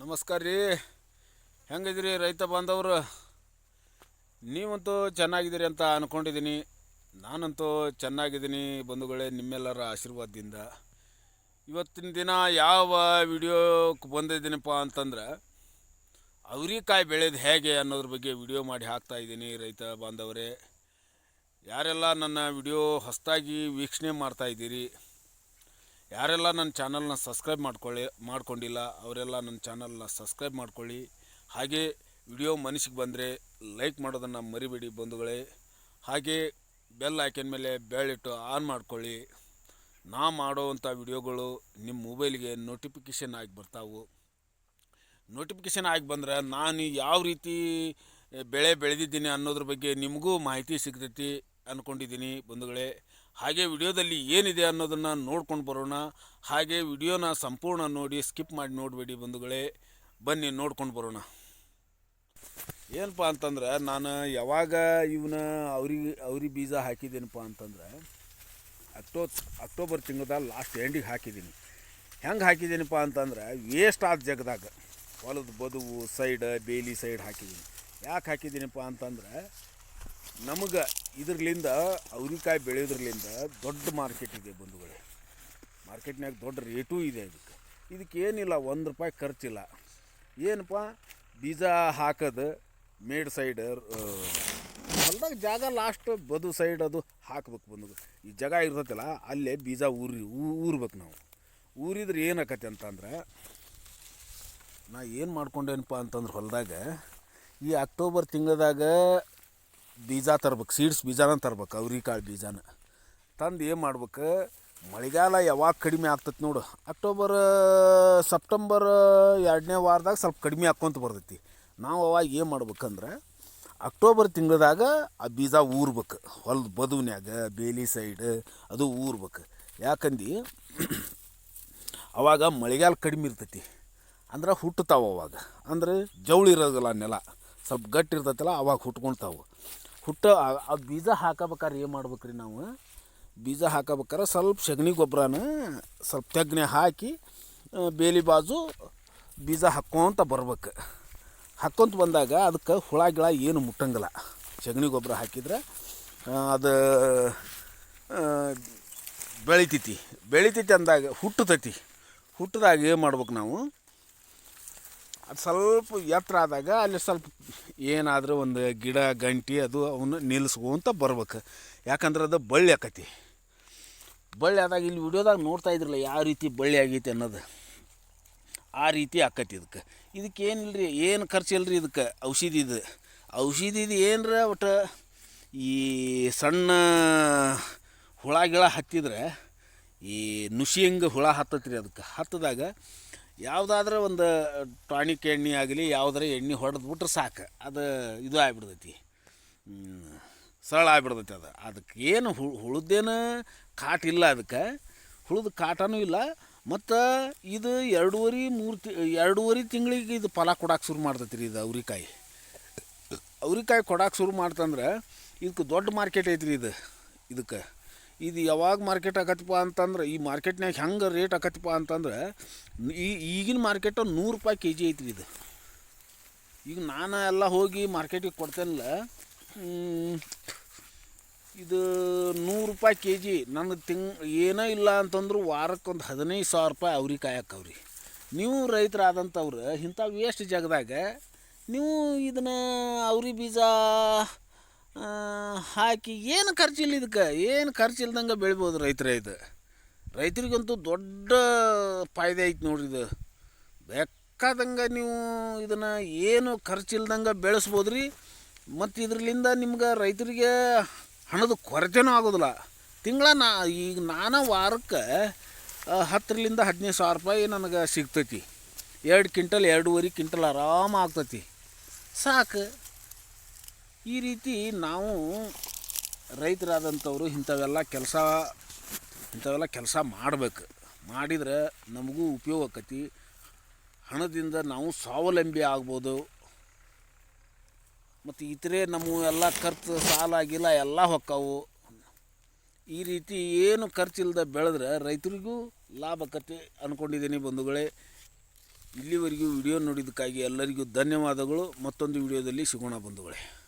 ನಮಸ್ಕಾರ ರೀ. ಹೆಂಗಿದ್ರಿ ರೈತ ಬಾಂಧವರು? ನೀವಂತೂ ಚೆನ್ನಾಗಿದ್ದೀರಿ ಅಂತ ಅಂದ್ಕೊಂಡಿದ್ದೀನಿ ನಾನಂತೂ ಚೆನ್ನಾಗಿದ್ದೀನಿ ಬಂಧುಗಳೇ, ನಿಮ್ಮೆಲ್ಲರ ಆಶೀರ್ವಾದದಿಂದ. ಇವತ್ತಿನ ದಿನ ಯಾವ ವಿಡಿಯೋಕ್ಕೆ ಬಂದಿದ್ದೀನಪ್ಪ ಅಂತಂದ್ರೆ, ಅವ್ರಿಕಾಯಿ ಬೆಳೆದು ಹೇಗೆ ಅನ್ನೋದ್ರ ಬಗ್ಗೆ ವಿಡಿಯೋ ಮಾಡಿ ಹಾಕ್ತಾ ಇದ್ದೀನಿ ರೈತ ಬಾಂಧವರೇ. ಯಾರೆಲ್ಲ ನನ್ನ ವಿಡಿಯೋ ಹೊಸದಾಗಿ ವೀಕ್ಷಣೆ ಮಾಡ್ತಾ ಇದ್ದೀರಿ ಯಾರೆಲ್ಲ ನನ್ನ ಚಾನಲ್ನ ಸಬ್ಸ್ಕ್ರೈಬ್ ಮಾಡ್ಕೊಳ್ಳಿ ಮಾಡ್ಕೊಂಡಿಲ್ಲ, ಅವರೆಲ್ಲ ನನ್ನ ಚಾನಲ್ನ ಸಬ್ಸ್ಕ್ರೈಬ್ ಮಾಡ್ಕೊಳ್ಳಿ. ಹಾಗೆ ವಿಡಿಯೋ ಮನಸ್ಸಿಗೆ ಬಂದರೆ ಲೈಕ್ ಮಾಡೋದನ್ನು ಮರಿಬೇಡಿ ಬಂಧುಗಳೇ. ಹಾಗೆ ಬೆಲ್ ಐಕನ್ ಮೇಲೆ ಬೆಳ್ಳಿಟ್ಟು ಆನ್ ಮಾಡ್ಕೊಳ್ಳಿ. ನಾ ಮಾಡೋವಂಥ ವಿಡಿಯೋಗಳು ನಿಮ್ಮ ಮೊಬೈಲ್ಗೆ ನೋಟಿಫಿಕೇಷನ್ ಆಗಿ ಬರ್ತಾವು. ನೋಟಿಫಿಕೇಷನ್ ಆಗಿ ಬಂದ್ರೆ ನಾನು ಯಾವ ರೀತಿ ಬೆಳೆ ಬೆಳೆದಿದ್ದೀನಿ ಅನ್ನೋದ್ರ ಬಗ್ಗೆ ನಿಮಗೂ ಮಾಹಿತಿ ಸಿಗ್ತೈತಿ ಅಂದ್ಕೊಂಡಿದ್ದೀನಿ ಬಂಧುಗಳೇ. ಹಾಗೆ ವಿಡಿಯೋದಲ್ಲಿ ಏನಿದೆ ಅನ್ನೋದನ್ನು ನೋಡ್ಕೊಂಡು ಬರೋಣ. ಹಾಗೆ ವಿಡಿಯೋನ ಸಂಪೂರ್ಣ ನೋಡಿ, ಸ್ಕಿಪ್ ಮಾಡಿ ನೋಡಬೇಡಿ ಬಂಧುಗಳೇ. ಬನ್ನಿ ನೋಡ್ಕೊಂಡು ಬರೋಣ. ಏನಪ್ಪ ಅಂತಂದ್ರೆ, ನಾನು ಯಾವಾಗ ಇವನ ಅವ್ರಿಗೆ ಅವ್ರಿ ಬೀಜ ಹಾಕಿದ್ದೀನಪ್ಪ ಅಂತಂದ್ರೆ, ಅಕ್ಟೋ, ಅಕ್ಟೋಬರ್ ತಿಂಗಳದಾಗ ಲಾಸ್ಟ್ ಎಂಡಿಗೆ ಹಾಕಿದ್ದೀನಿ. ಹೆಂಗೆ ಹಾಕಿದ್ದೀನಪ್ಪ ಅಂತಂದ್ರೆ ವೇಸ್ಟ್ ಆದ ಜಗದಾಗ, ಹೊಲದ ಬದುವು ಸೈಡ್ ಬೇಲಿ ಸೈಡ್ ಹಾಕಿದ್ದೀನಿ. ಯಾಕೆ ಹಾಕಿದ್ದೀನಪ್ಪ ಅಂತಂದ್ರೆ ನಮಗೆ ಇದ್ರಲಿಂದ, ಅವ್ರಿಕಾಯಿ ಬೆಳೆಯೋದ್ರಲಿಂದ ದೊಡ್ಡ ಮಾರ್ಕೆಟ್ ಇದೆ ಬಂಧುಗಳು. ಮಾರ್ಕೆಟ್ನಾಗ ದೊಡ್ಡ ರೇಟೂ ಇದೆ ಅದಕ್ಕೆ ಇದಕ್ಕೆ. ಏನಿಲ್ಲ ಒಂದು ರೂಪಾಯಿ ಖರ್ಚಿಲ್ಲ. ಏನಪ್ಪ? ಬೀಜ ಹಾಕೋದು ಮೇಡ್ ಸೈಡ್ ಹೊಲ್ದಾಗ ಜಾಗ ಲಾಸ್ಟ್ ಬದು ಸೈಡ್ ಅದು ಹಾಕ್ಬೇಕು ಬಂದು ಈ ಜಾಗ ಇರ್ತೈತಲ್ಲ, ಅಲ್ಲೇ ಬೀಜ ಊರಿ ಊರ್ಬೇಕು ನಾವು. ಊರಿದ್ರೆ ಏನಾಕತಿ ಅಂತಂದ್ರೆ, ನಾ ಏನು ಮಾಡ್ಕೊಂಡೇನಪ್ಪ ಅಂತಂದ್ರೆ ಹೊಲದಾಗ, ಈ ಅಕ್ಟೋಬರ್ ತಿಂಗಳದಾಗ ಬೀಜ ತರ್ಬೇಕು ಸೀಡ್ಸ್ ಬೀಜನ ತರ್ಬೇಕು ಅವ್ರಿಕಾಳು ಬೀಜನ. ತಂದು ಏನು ಮಾಡ್ಬೇಕು, ಮಳೆಗಾಲ ಯಾವಾಗ ಕಡಿಮೆ ಆಗ್ತೈತಿ ನೋಡು, ಅಕ್ಟೋಬರ್, ಸೆಪ್ಟೆಂಬರ್ ಎರಡನೇ ವಾರದಾಗ ಸ್ವಲ್ಪ ಕಡಿಮೆ ಆಕ್ಕೊಂತ ಬರ್ತೈತಿ. ನಾವು ಅವಾಗ ಏನು ಮಾಡ್ಬೇಕಂದ್ರೆ, ಅಕ್ಟೋಬರ್ ತಿಂಗಳದಾಗ ಆ ಬೀಜ ಊರ್ಬೇಕು, ಹೊಲದ ಬದುವ್ನ್ಯಾಗ, ಬೇಲಿ ಸೈಡ್ ಅದು ಊರ್ಬೇಕು. ಯಾಕಂದು, ಅವಾಗ ಮಳೆಗಾಲ ಕಡಿಮೆ ಇರ್ತೈತಿ. ಅಂದ್ರೆ ಹುಟ್ಟುತ್ತಾವ ಅವಾಗ. ಅಂದ್ರೆ ಜವಳಿ ಇರೋದಿಲ್ಲ ನೆಲ, ಸ್ವಲ್ಪ ಗಟ್ಟಿ ಇರ್ತೈತಲ್ಲ, ಅವಾಗ ಹುಟ್ಕೊಳ್ತಾವು ಹುಟ್ಟ, ಆ- ಬೀಜ ಹಾಕಬೇಕಾದ್ರೆ ಏನು ಮಾಡ್ಬೇಕ್ರಿ ನಾವು? ಬೀಜ ಹಾಕಬೇಕಾರೆ ಸ್ವಲ್ಪ ಸಗಣಿ ಗೊಬ್ಬರನ, ಸ್ವಲ್ಪ ತೆಗ್ನೆ ಹಾಕಿ ಬೇಲಿ ಬಾಜು ಬೀಜ ಹಾಕ್ಕೊಂತ ಬರ್ಬೇಕು. ಹಾಕ್ಕೊಂತ ಬಂದಾಗ ಅದಕ್ಕೆ ಹುಳ ಗಿಳ ಏನು ಮುಟ್ಟಂಗಿಲ್ಲ. ಸಗಣಿ ಗೊಬ್ಬರ ಹಾಕಿದ್ರೆ ಅದು ಬೆಳಿತೈತಿ. ಬೆಳಿತೈತಿ ಅಂದಾಗ ಹುಟ್ಟತೈತಿ. ಹುಟ್ಟಿದಾಗ ಏನು ಮಾಡ್ಬೇಕು ನಾವು? ಅದು ಸ್ವಲ್ಪ ಎತ್ತರ ಆದಾಗ ಅಲ್ಲಿ ಸ್ವಲ್ಪ ಏನಾದರೂ ಒಂದು ಗಿಡ, ಗಂಟಿ ಅದು ಅವನ್ನ ನಿಲ್ಲಿಸ್ಕೊಂತ ಬರ್ಬೇಕು. ಯಾಕಂದ್ರೆ ಅದು ಬಳ್ಳಿ ಆಕತಿ. ಬಳ್ಳಿ ಆದಾಗ ಇಲ್ಲಿ ವಿಡಿಯೋದಾಗ ನೋಡ್ತಾ ಇದ್ರಲ್ಲ ಯಾವ ರೀತಿ ಬಳ್ಳಿ ಆಗೈತಿ ಅನ್ನೋದು. ಆ ರೀತಿ ಆಕತಿ ಇದಕ್ಕೆ. ಇದಕ್ಕೆ ಏನಿಲ್ಲ ರೀ ಏನು ಖರ್ಚು ಇಲ್ರಿ ಇದಕ್ಕೆ? ಔಷಧಿ ಇದು. ಔಷಧಿ ಇದು ಏನರ ಒಟ್ಟು ಈ ಸಣ್ಣ ಹುಳ, ಗಿಳ ಹತ್ತಿದ್ರೆ ಈ ನುಷಿ ಹುಳ ಹತ್ತತ್ರಿ ಅದಕ್ಕೆ. ಹತ್ತದಾಗ ಯಾವುದಾದ್ರೆ ಒಂದು ಟಾನಿಕ್ ಎಣ್ಣೆ ಆಗಲಿ ಯಾವುದಾರ ಎಣ್ಣೆ ಹೊಡೆದ್ಬಿಟ್ರೆ ಸಾಕು. ಅದು ಇದು ಆಗ್ಬಿಡ್ತೈತಿ. ಸರಳ ಆಗ್ಬಿಡ್ತೈತಿ ಅದು. ಅದಕ್ಕೆ ಏನು ಹು ಹುಳದ್ದೇನು ಕಾಟ ಇಲ್ಲ ಅದಕ್ಕೆ. ಹುಳದ ಕಾಟನೂ ಇಲ್ಲ. ಮತ್ತು ಇದು ಎರಡೂವರೆ, ಮೂರು ತಿ, ಎರಡೂವರೆ ತಿಂಗಳಿಗೆ ಇದು ಫಲ ಕೊಡಕ್ಕೆ ಶುರು ಮಾಡ್ತೈತಿ ರೀ ಇದು ಅವ್ರಿಕಾಯಿ. ಅವ್ರಿಕಾಯಿ ಕೊಡಕ್ಕೆ ಶುರು ಮಾಡ್ತಂದ್ರೆ, ಇದಕ್ಕೆ ದೊಡ್ಡ ಮಾರ್ಕೆಟ್ ಐತ್ರಿ ಇದು, ಇದಕ್ಕೆ. ಇದು ಯಾವಾಗ ಮಾರ್ಕೆಟ್ ಆಗತ್ತಪ್ಪ ಅಂತಂದ್ರೆ, ಈ ಮಾರ್ಕೆಟ್ನಾಗ ಹೆಂಗೆ ರೇಟ್ ಆಗತ್ತಪ್ಪ ಅಂತಂದ್ರೆ, ಈ ಈಗಿನ ಮಾರ್ಕೆಟ್ ನೂರು ರೂಪಾಯಿ ಕೆ ಜಿ ಐತ್ರಿ ಇದು. ಈಗ ನಾನು ಎಲ್ಲ ಹೋಗಿ ಮಾರ್ಕೆಟಿಗೆ ಕೊಡ್ತೇನಲ್ಲ ಇದು ನೂರು ರೂಪಾಯಿ ಕೆ ಜಿ ನನ್ನ ತಿಂಗ್, ಏನೋ ಇಲ್ಲ ಅಂತಂದ್ರು ವಾರಕ್ಕೆ ಒಂದು ಹದಿನೈದು ಸಾವಿರ ರೂಪಾಯಿ ಅವ್ರಿಗೆ ಕಾಯಕ್ಕವ್ರಿ. ನೀವು ರೈತರಾದಂಥವ್ರು ಇಂಥ ವೇಸ್ಟ್ ಜಾಗದಾಗ, ನೀವು ಇದನ್ನು ಅವ್ರಿ ಬೀಜ ಹಾಕಿ ಏನು ಖರ್ಚಿಲ್ಲ ಇದಕ್ಕೆ? ಏನು ಖರ್ಚಿಲ್ದಂಗೆ ಬೆಳಿಬೋದು ರೈತರ ಇದು? ರೈತರಿಗಂತೂ ದೊಡ್ಡ ಫಾಯ್ದೆ ಐತೆ ನೋಡ್ರಿ ಇದು. ಬೇಕಾದಂಗೆ ನೀವು ಇದನ್ನು ಏನು ಖರ್ಚಿಲ್ದಂಗೆ ಬೆಳೆಸ್ಬೋದು ರೀ ಮತ್ತು ಇದರಿಂದ ನಿಮ್ಗೆ ರೈತರಿಗೆ ಹಣದ ಕೊರತೆನೂ ಆಗೋದಿಲ್ಲ. ತಿಂಗಳ ನಾ, ಈಗ ನಾನು ವಾರಕ್ಕೆ ಹತ್ತರಿಂದ ಹದಿನೈದು ಸಾವಿರ ರೂಪಾಯಿ ನನಗೆ ಸಿಗ್ತೈತಿ. ಎರಡು ಕ್ವಿಂಟಲ್, ಎರಡೂವರೆ ಕ್ವಿಂಟಲ್ ಆರಾಮ ಆಗ್ತೈತಿ. ಸಾಕು. ಈ ರೀತಿ ನಾವು ರೈತರಾದಂಥವ್ರು ಇಂಥವೆಲ್ಲ ಕೆಲಸ ಇಂಥವೆಲ್ಲ ಕೆಲಸ ಮಾಡಬೇಕು. ಮಾಡಿದ್ರೆ ನಮಗೂ ಉಪಯೋಗ ಆಕತಿ. ಹಣದಿಂದ ನಾವು ಸ್ವಾವಲಂಬಿ ಆಗ್ಬೋದು. ಮತ್ತು ಇತರೆ ನಮ್ಮ ಎಲ್ಲ ಖರ್ಚು, ಸಾಲ ಆಗಿಲ್ಲ ಎಲ್ಲ ಹೊಕ್ಕಾವು. ಈ ರೀತಿ ಏನು ಖರ್ಚಿಲ್ಲದೆ ಬೆಳೆದ್ರೆ ರೈತರಿಗೂ ಲಾಭ ಆಕತಿ ಅಂದ್ಕೊಂಡಿದ್ದೀನಿ ಬಂಧುಗಳೇ. ಇಲ್ಲಿವರೆಗೂ ವಿಡಿಯೋ ನೋಡಿದ್ದಕ್ಕಾಗಿ ಎಲ್ಲರಿಗೂ ಧನ್ಯವಾದಗಳು. ಮತ್ತೊಂದು ವಿಡಿಯೋದಲ್ಲಿ ಸಿಗೋಣ ಬಂಧುಗಳೇ.